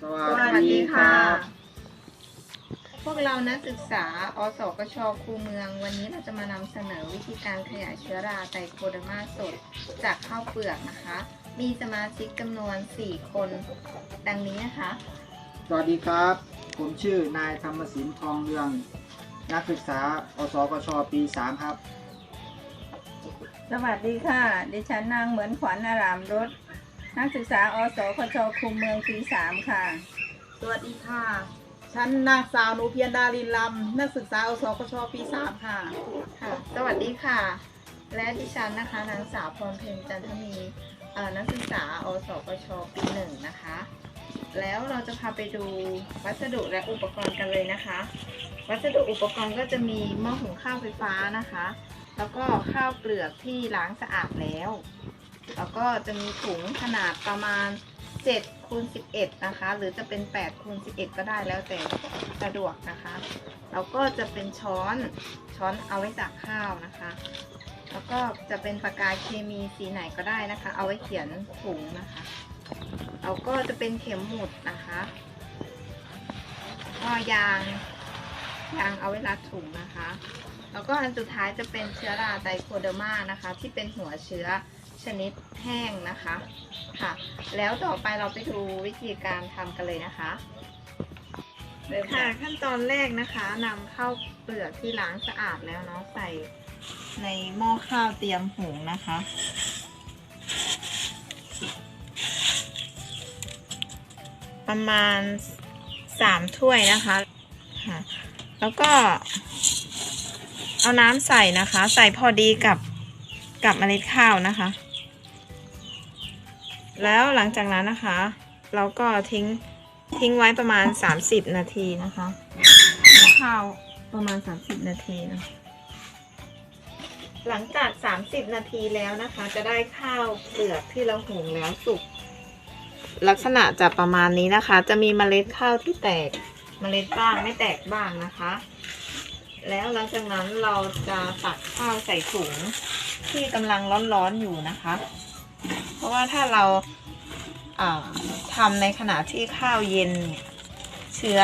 สสวัสดีค่ะ พวกเรานักศึกษา อสกชคูเมือง วันนี้เราจะมานำเสนอวิธีการขยายเชื้อราไตโคเดอร์มาสดจากข้าวเปลือกนะคะ มีสมาชิกจำนวน 4 คน ดังนี้นะคะ สวัสดีครับ ผมชื่อนายธรรมศิลป์ทองเรือง นักศึกษา อสกชปี 3 ครับ สวัสดีค่ะ ดิฉันนางเหมือนขวัญอารามรถ นักศึกษาอสคชคุมเมืองปีสามค่ะ สวัสดีค่ะ ฉันนางสาวหนูเพียรดาลินลำ นักศึกษาอสกชปีสามค่ะ ค่ะ สวัสดีค่ะ และดิฉันนะคะ นางสาวพรเพ็ญจันทมีเอ่อนักศึกษาอสกชปีหนึ่งนะคะ แล้วเราจะพาไปดูวัสดุและอุปกรณ์กันเลยนะคะ วัสดุอุปกรณ์ก็จะมีหม้อหุงข้าวไฟฟ้านะคะ แล้วก็ข้าวเปลือกที่ล้างสะอาดแล้ว แล้วก็จะมีถุงขนาดประมาณ7คูณ11 นะคะ หรือจะเป็น8คูณ11 ก็ได้แล้วแต่สะดวกนะคะ แล้วก็จะเป็นช้อนช้อนเอาไว้ตักข้าวนะคะ แล้วก็จะเป็นปากกาเคมีสีไหนก็ได้นะคะ เอาไว้เขียนถุงนะคะแล้วก็จะเป็นเข็มหมุดนะคะก็ยางยางเอาไว้รัดถุงนะคะ แล้วก็อันสุดท้ายจะเป็นเชื้อราไตโคเดอร์มานะคะ ที่เป็นหัวเชื้อ ชนิดแห้งนะคะค่ะ แล้วต่อไปเราไปดูวิธีการทำกันเลยนะคะค่ะค่ะขั้นตอนแรกนะคะนำข้าวเปลือกที่ล้างสะอาดแล้วเนาะใส่ในหม้อข้าวเตรียมหุงนะคะ ประมาณสามถ้วยนะคะค่ะแล้วก็ เอาน้ำใส่นะคะ ใส่พอดีกับกับเมล็ดข้าวนะคะ แล้วหลังจากนั้นนะคะ เราก็ทิ้งทิ้งไว้ประมาณ 30 นาทีนะคะข้าวประมาณ 30 นาทีนะหลังจาก 30 นาทีแล้วนะคะ จะได้ข้าวเปลือกที่เราหุงแล้วสุก ลักษณะจะประมาณนี้นะคะ จะมีเมล็ดข้าวที่แตกเมล็ดบ้างไม่แตกบ้างนะคะ แล้วหลังจากนั้นเราจะตักข้าวใส่ถุงที่กำลังร้อนๆอยู่นะคะเพราะ ว่าถ้าเราอ่าทำในขณะที่ข้าวเย็นเนี่ยเชื้อ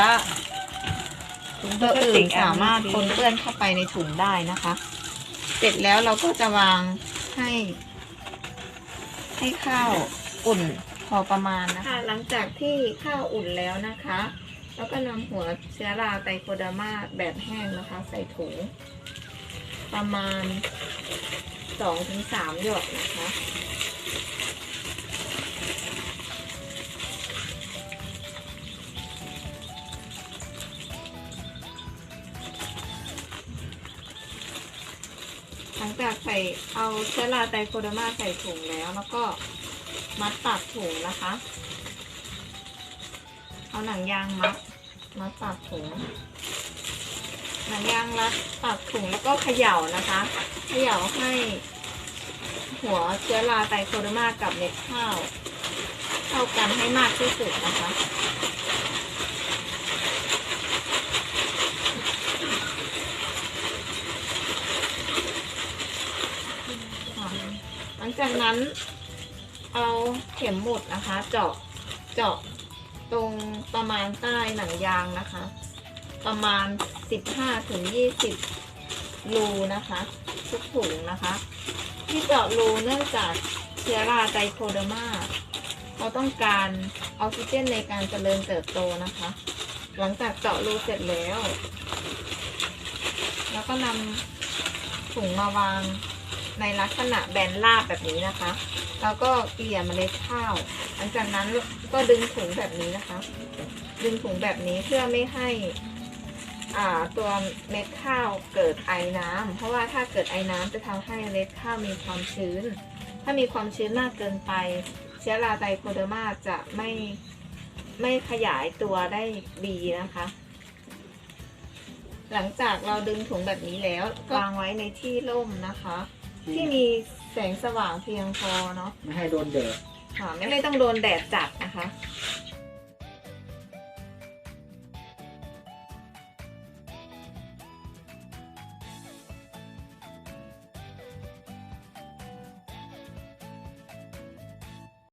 ตัวอื่นสามารถปนเปื้อนเข้าไปในถุงได้นะคะ เสร็จแล้วเราก็จะวางให้ ให้ข้าวอุ่นพอประมาณนะคะ หลังจากที่ข้าวอุ่นแล้วนะคะ แล้วก็นำหัวเชื้อราไตโคเดอร์มาแบบแห้งนะคะ ใส่ถุง ประมาณสองถึงสามหยดนะคะ หลังจากใส่เอาเชื้อราไตโคเดอร์มาใส่ถุงแล้ว แล้วก็มัดปากถุงนะคะ เอาหนังยางมัดมัดปากถุง หนังยางรัดปากถุงแล้วก็เขย่านะคะ เขย่าให้หัวเชื้อราไตโคเดอร์มากับเม็ดข้าว เข้ากันให้มากที่สุดนะคะค่ะหลังจาก นั้น เอาเข็มหมุดนะคะ เจาะเจาะตรงประมาณใต้หนังยางนะคะ ประมาณ 15ถึง20 รูนะคะทุกถุงนะคะ ที่เจาะรูเนื่องจากเชื้อราไตโคเดอร์มาเราต้องการออกซิเจนในการเจริญเติบโตนะคะ หลังจากเจาะรูเสร็จแล้ว แล้วก็นำถุงมาวาง ในลักษณะแบนราบแบบนี้นะคะ แล้วก็เกลี่ยเมล็ดข้าวหลังจากนั้นก็ดึงถุงแบบนี้นะคะ ดึงถุงแบบนี้เพื่อไม่ให้อ่าตัวเม็ดข้าวเกิดไอน้ำเพราะว่าถ้าเกิดไอน้ำจะทำให้เมล็ดข้าวมีความชื้น ถ้ามีความชื้นมากเกินไป เชื้อราไตโคเดอร์มาจะไม่ไม่ขยายตัวได้ดีนะคะ หลังจากเราดึงถุงแบบนี้แล้ววางไว้ในที่ร่มนะคะ ที่มีแสงสว่างเพียงพอเนาะไม่ให้โดนเดือดค่ะไม่ไม่ต้องโดนแดดจัดนะคะ